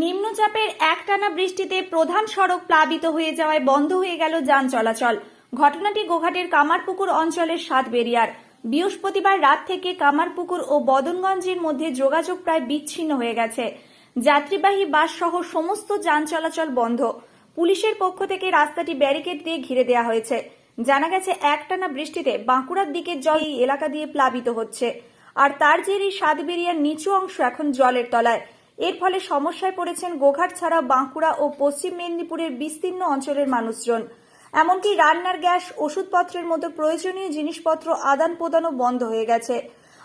নিম্নচাপের একটানা বৃষ্টিতে প্রধান সড়ক প্লাবিত হয়ে যাওয়ায় বন্ধ হয়ে গেল যান চলাচল। ঘটনাটি গোঘাটের কামারপুকুর অঞ্চলের সাতবেরিয়ার বৃহস্পতিবার রাত থেকে কামারপুকুর ও বদনগঞ্জের মধ্যে যোগাযোগ প্রায় বিচ্ছিন্ন হয়ে গেছে। যাত্রীবাহী বাস সহ সমস্ত যান চলাচল বন্ধ। পুলিশের পক্ষ থেকে রাস্তাটি ব্যারিকেড দিয়ে ঘিরে দেওয়া হয়েছে। জানা গেছে, একটানা বৃষ্টিতে বাঁকুড়ার দিকের জল এলাকা দিয়ে প্লাবিত হচ্ছে। আর তার জেরেই সাতবেরিয়ার নিচু অংশ এখন জলের তলায়। এর ফলে সমস্যায় পড়েছেন গোঘাট ছাড়া বাঁকুড়া ও পশ্চিম মেদিনীপুরের বিস্তীর্ণ অঞ্চলের মানুষজন। এমনকি রান্নার গ্যাস, ওষুধপত্রের মতো প্রয়োজনীয় জিনিসপত্র আদান প্রদানও বন্ধ হয়ে গেছে।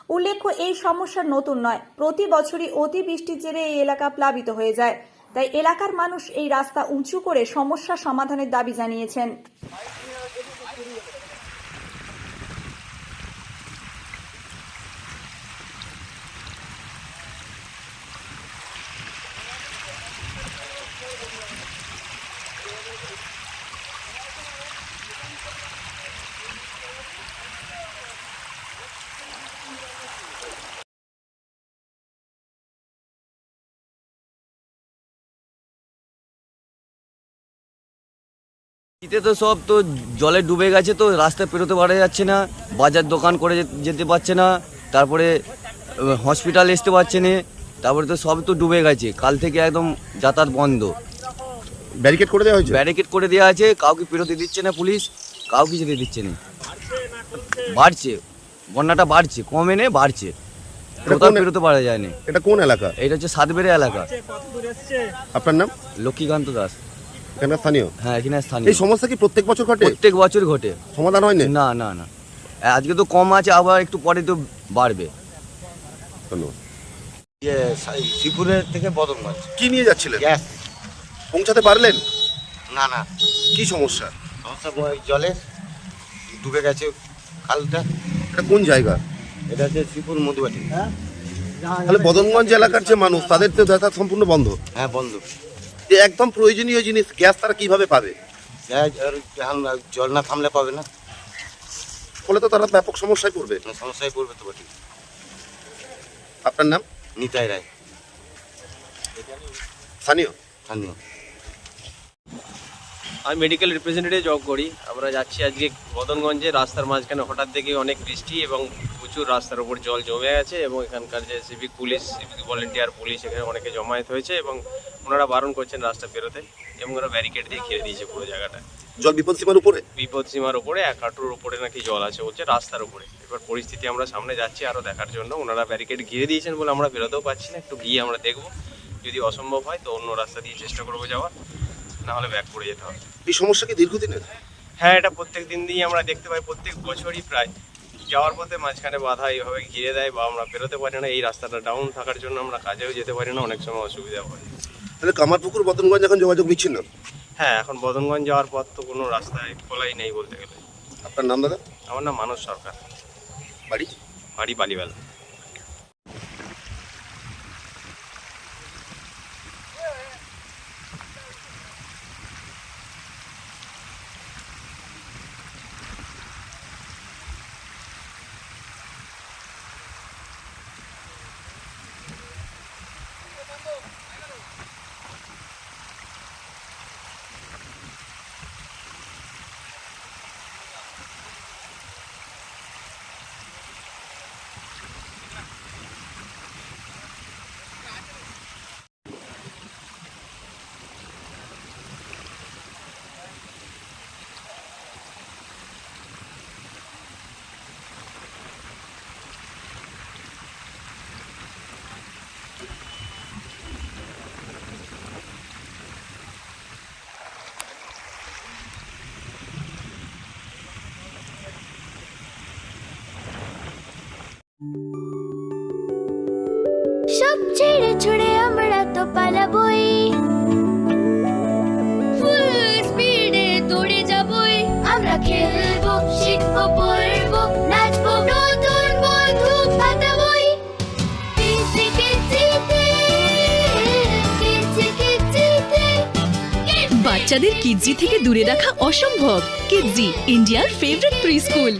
উল্লেখ্য, এই সমস্যা নতুন নয়। প্রতি বছরই অতি বৃষ্টির জেরে এই এলাকা প্লাবিত হয়ে যায়। তাই এলাকার মানুষ এই রাস্তা উঁচু করে সমস্যা সমাধানের দাবি জানিয়েছেন। শীতে তো সব তো জলে ডুবে গেছে তো রাস্তায় পেরোতে পারা যাচ্ছে না বাজার দোকান করে যেতে পারছে না তারপরে হসপিটাল আসতে পারছে না তারপরে তো সব তো ডুবে গেছে কাল থেকে একদম যাতায়াত বন্ধ। ব্যারিকেড করে দেওয়া হয়েছে? ব্যারিকেড করে দেওয়া আছে কাউকে পেরোতে দিচ্ছে না পুলিশ কাউকে যেতে দিচ্ছে না। বাড়ছে বন্যাটা বাড়ছে কমে নে বাড়ছে। এটা কোথাও পেরোতে পারা যায় না। এটা কোন এলাকা? এটা হচ্ছে সাতবেড়ে এলাকা। আপনার নাম? লক্ষ্মীকান্ত দাস। এখানে স্থানীয়? হ্যাঁ এখানে এই স্থানীয় সমস্যা কি প্রত্যেক বছর ঘটে? প্রত্যেক বছর ঘটে। সমাধান হয়নি? না না না। আজকে তো কম আছে আবার একটু পরে তো বাড়বে। ধন্যবাদ। ইয়ে শ্রীপুরের থেকে বদনগঞ্জ কি নিয়ে যাচ্ছিলেন? গ্যাস। পৌঁছাতে পারলেন? না না। কি সমস্যা? সমস্যা ওই জলে ডুবে গেছে খালটা। এটা কোন জায়গা? এটা হচ্ছে শ্রীপুর মধুবাটি। তাহলে বদনগঞ্জ এলাকার যে মানুষ তাদের তো যাতায়াত সম্পূর্ণ বন্ধ। হ্যাঁ বন্ধ। যে একদম প্রয়োজনীয় জিনিস গ্যাস তারা কীভাবে পাবে? গ্যাস আর জল না থামলে পাবে না। ফলে তো তারা ব্যাপক সমস্যায় পড়বে। সমস্যায় পড়বে তো বটি আপনার নাম? নিতাই রায়। স্থানীয়? স্থানীয়। আমি মেডিকেল রিপ্রেজেন্টেটিভ জব করি। আমরা যাচ্ছি আজকে মদনগঞ্জে। রাস্তার মাঝখানে হঠাৎ থেকে অনেক বৃষ্টি এবং প্রচুর রাস্তার উপর জল জমে গেছে এবং এখানকার যে civic police civic volunteer police এখানে অনেকে জমায়েত হয়েছে এবং ওনারা বারণ করছেন রাস্তা বেরোতে এবং ওরা ব্যারিকেড দিয়ে ঘিরে দিয়েছে পুরো জায়গাটা। জল বিপদ সীমার উপরে? বিপদ সীমার উপরে এক হাঁটুর উপরে নাকি জল আছে বলছে রাস্তার উপরে। এবার পরিস্থিতি আমরা সামনে যাচ্ছি আরও দেখার জন্য। ওনারা ব্যারিকেড ঘিরে দিয়েছেন বলে আমরা বেরোতেও পারছি না। একটু গিয়ে আমরা দেখব। যদি অসম্ভব হয় তো অন্য রাস্তা দিয়ে চেষ্টা করব যাওয়ার। নাহলে ব্যাক করে যেতে হবে। এই সমস্যা কি দীর্ঘদিনের? হ্যাঁ এটা প্রত্যেক দিন দিয়ে আমরা দেখতে পাই। প্রত্যেক বছরই প্রায় যাওয়ার পথে মাঝখানে বাধা এইভাবে ঘিরে দেয় বা আমরা বেরোতে পারি না। এই রাস্তাটা ডাউন থাকার জন্য আমরা কাজেও যেতে পারি না। অনেক সময় অসুবিধা হয়। তাহলে কামারপুকুর বদনগঞ্জ এখন যোগাযোগ বিচ্ছিন্ন? হ্যাঁ এখন বদনগঞ্জ যাওয়ার পর তো কোনো রাস্তায় খোলাই নেই বলতে গেলে। আপনার নাম দাদা? আমার নাম মানস সরকার। বাড়ি? বাড়ি বালিবেলা সব ছেড়ে ছুড়ে আমরা তো পালাবই। ফুল বাচ্চাদের কিডজি থেকে দূরে রাখা অসম্ভব। কিডজি, ইন্ডিয়ার ফেভারিট প্রি স্কুল